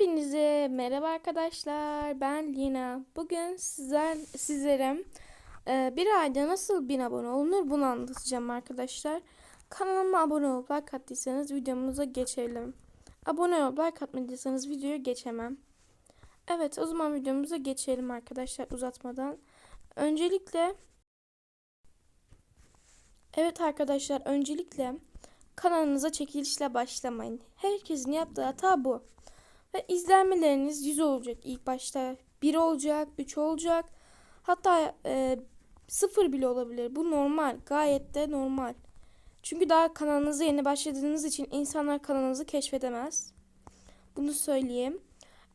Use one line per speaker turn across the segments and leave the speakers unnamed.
Hepinize merhaba arkadaşlar. Ben Lina. Bugün sizler sizlere e, bir ayda nasıl bin abone olunur bunu anlatacağım arkadaşlar. Kanalıma abone olup like attıysanız videomuza geçelim. Abone olup like atmadıysanız videoyu geçemem. Evet o zaman videomuza geçelim arkadaşlar uzatmadan. Öncelikle Evet arkadaşlar öncelikle kanalınıza çekilişle başlamayın. Herkesin yaptığı hata bu. Ve izlenmeleriniz 100 olacak ilk başta. 1 olacak, 3 olacak. Hatta e, 0 bile olabilir. Bu normal. Gayet de normal. Çünkü daha kanalınıza yeni başladığınız için insanlar kanalınızı keşfedemez. Bunu söyleyeyim.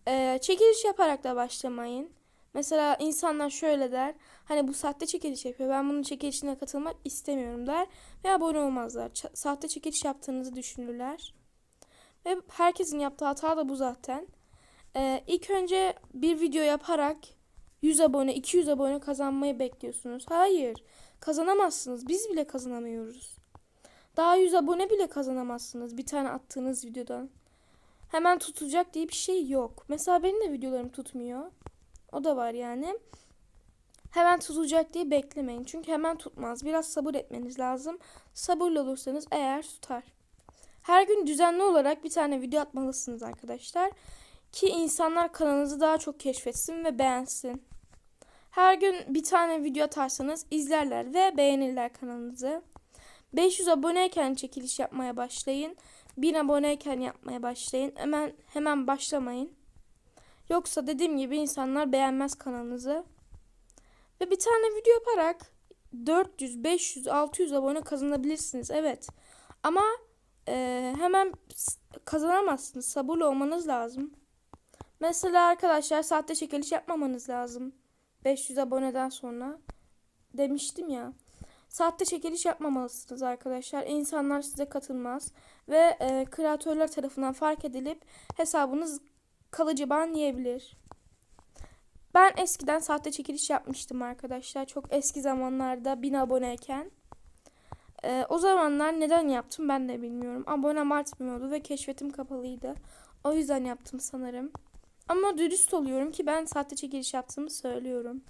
E, çekiliş yaparak da başlamayın. Mesela insanlar şöyle der. Hani bu sahte çekiliş yapıyor. Ben bunun çekilişine katılmak istemiyorum der. Ve abone olmazlar. Ç- sahte çekiliş yaptığınızı düşünürler. Ve herkesin yaptığı hata da bu zaten. Ee, ilk önce bir video yaparak 100 abone, 200 abone kazanmayı bekliyorsunuz. Hayır, kazanamazsınız. Biz bile kazanamıyoruz. Daha 100 abone bile kazanamazsınız bir tane attığınız videodan. Hemen tutacak diye bir şey yok. Mesela benim de videolarım tutmuyor. O da var yani. Hemen tutacak diye beklemeyin. Çünkü hemen tutmaz. Biraz sabır etmeniz lazım. Sabırlı olursanız eğer tutar. Her gün düzenli olarak bir tane video atmalısınız arkadaşlar. Ki insanlar kanalınızı daha çok keşfetsin ve beğensin. Her gün bir tane video atarsanız izlerler ve beğenirler kanalınızı. 500 aboneyken çekiliş yapmaya başlayın. 1000 aboneyken yapmaya başlayın. Hemen hemen başlamayın. Yoksa dediğim gibi insanlar beğenmez kanalınızı. Ve bir tane video yaparak 400, 500, 600 abone kazanabilirsiniz. Evet. Ama e, hemen kazanamazsınız. Sabırlı olmanız lazım. Mesela arkadaşlar sahte çekiliş yapmamanız lazım. 500 aboneden sonra. Demiştim ya. Sahte çekiliş yapmamalısınız arkadaşlar. İnsanlar size katılmaz. Ve e, kreatörler tarafından fark edilip hesabınız kalıcı ban yiyebilir. Ben eskiden sahte çekiliş yapmıştım arkadaşlar. Çok eski zamanlarda 1000 aboneyken. Ee, o zamanlar neden yaptım ben de bilmiyorum. Abonem artmıyordu ve keşfetim kapalıydı. O yüzden yaptım sanırım. Ama dürüst oluyorum ki ben sahte çekiliş yaptığımı söylüyorum.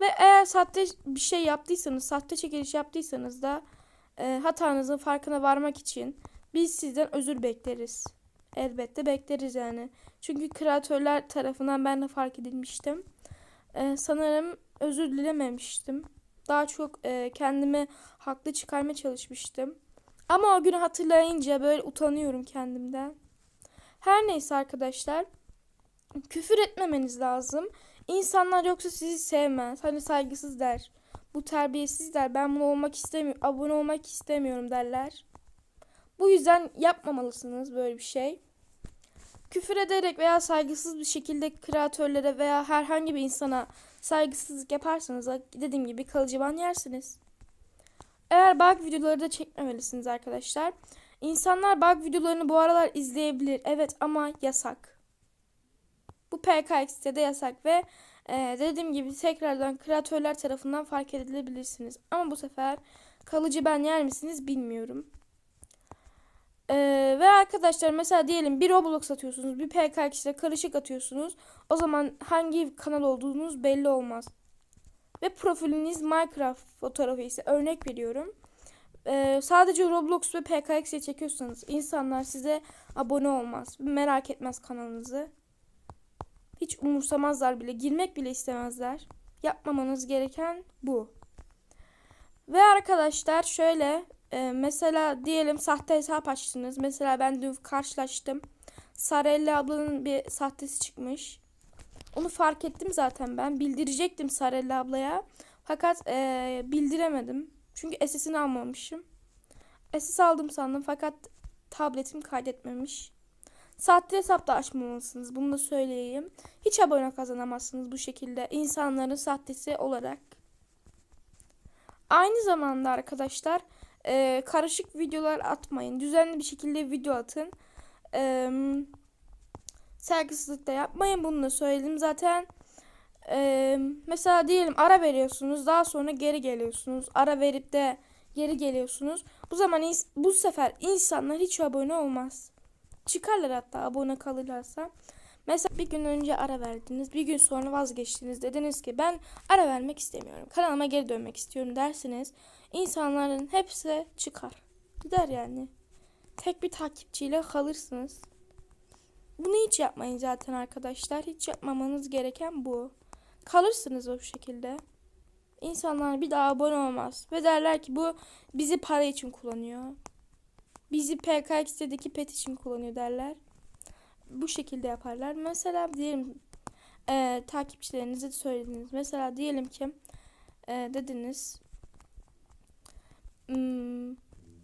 Ve eğer sahte bir şey yaptıysanız, sahte çekiliş yaptıysanız da e, hatanızın farkına varmak için biz sizden özür bekleriz. Elbette bekleriz yani. Çünkü kreatörler tarafından ben de fark edilmiştim. E, sanırım özür dilememiştim. Daha çok e, kendimi haklı çıkarmaya çalışmıştım. Ama o günü hatırlayınca böyle utanıyorum kendimden. Her neyse arkadaşlar. Küfür etmemeniz lazım. İnsanlar yoksa sizi sevmez. Hani saygısız der. Bu terbiyesiz der. Ben bunu olmak istemiyorum. Abone olmak istemiyorum derler. Bu yüzden yapmamalısınız böyle bir şey. Küfür ederek veya saygısız bir şekilde kreatörlere veya herhangi bir insana saygısızlık yaparsanız dediğim gibi kalıcı ban yersiniz. Eğer bug videoları da çekmemelisiniz arkadaşlar. İnsanlar bug videolarını bu aralar izleyebilir. Evet ama yasak. Bu PKX'de de yasak ve e, dediğim gibi tekrardan kreatörler tarafından fark edilebilirsiniz. Ama bu sefer kalıcı ben yer misiniz bilmiyorum. Ee, ve arkadaşlar mesela diyelim bir Roblox atıyorsunuz, bir PKX'de karışık atıyorsunuz. O zaman hangi kanal olduğunuz belli olmaz. Ve profiliniz Minecraft fotoğrafı ise örnek veriyorum. Ee, sadece Roblox ve PKX'e çekiyorsanız insanlar size abone olmaz. Merak etmez kanalınızı. Hiç umursamazlar bile. Girmek bile istemezler. Yapmamanız gereken bu. Ve arkadaşlar şöyle e, mesela diyelim sahte hesap açtınız. Mesela ben dün karşılaştım. Sarelli ablanın bir sahtesi çıkmış. Onu fark ettim zaten ben. Bildirecektim Sarelli ablaya. Fakat e, bildiremedim. Çünkü SS'ini almamışım. SS aldım sandım fakat tabletim kaydetmemiş. Sahte hesap da açmamalısınız. Bunu da söyleyeyim. Hiç abone kazanamazsınız bu şekilde. insanların sahtesi olarak. Aynı zamanda arkadaşlar e, karışık videolar atmayın. Düzenli bir şekilde video atın. E, saygısızlık da yapmayın. Bunu da söyledim zaten. E, mesela diyelim ara veriyorsunuz. Daha sonra geri geliyorsunuz. Ara verip de geri geliyorsunuz. Bu zaman bu sefer insanlar hiç abone olmaz. çıkarlar hatta abone kalırlarsa. Mesela bir gün önce ara verdiniz, bir gün sonra vazgeçtiniz. Dediniz ki ben ara vermek istemiyorum. Kanalıma geri dönmek istiyorum dersiniz. İnsanların hepsi çıkar. Gider yani. Tek bir takipçiyle kalırsınız. Bunu hiç yapmayın zaten arkadaşlar. Hiç yapmamanız gereken bu. Kalırsınız o şekilde. İnsanlar bir daha abone olmaz. Ve derler ki bu bizi para için kullanıyor. Bizi PKX'deki pet için kullanıyor derler. Bu şekilde yaparlar. Mesela diyelim e, takipçilerinize de söylediniz. Mesela diyelim ki e, dediniz "Hmm,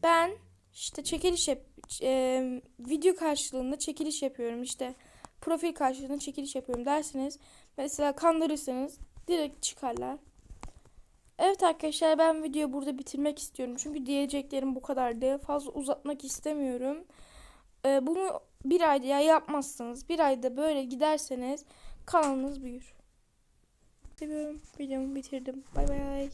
ben işte çekiliş yap e, video karşılığında çekiliş yapıyorum işte profil karşılığında çekiliş yapıyorum dersiniz. Mesela kandırırsanız direkt çıkarlar. Evet arkadaşlar ben videoyu burada bitirmek istiyorum. Çünkü diyeceklerim bu kadardı. Fazla uzatmak istemiyorum. Ee, bunu bir ayda ya yapmazsanız bir ayda böyle giderseniz kanalınız büyür. Seviyorum. Videomu bitirdim. Bay bay.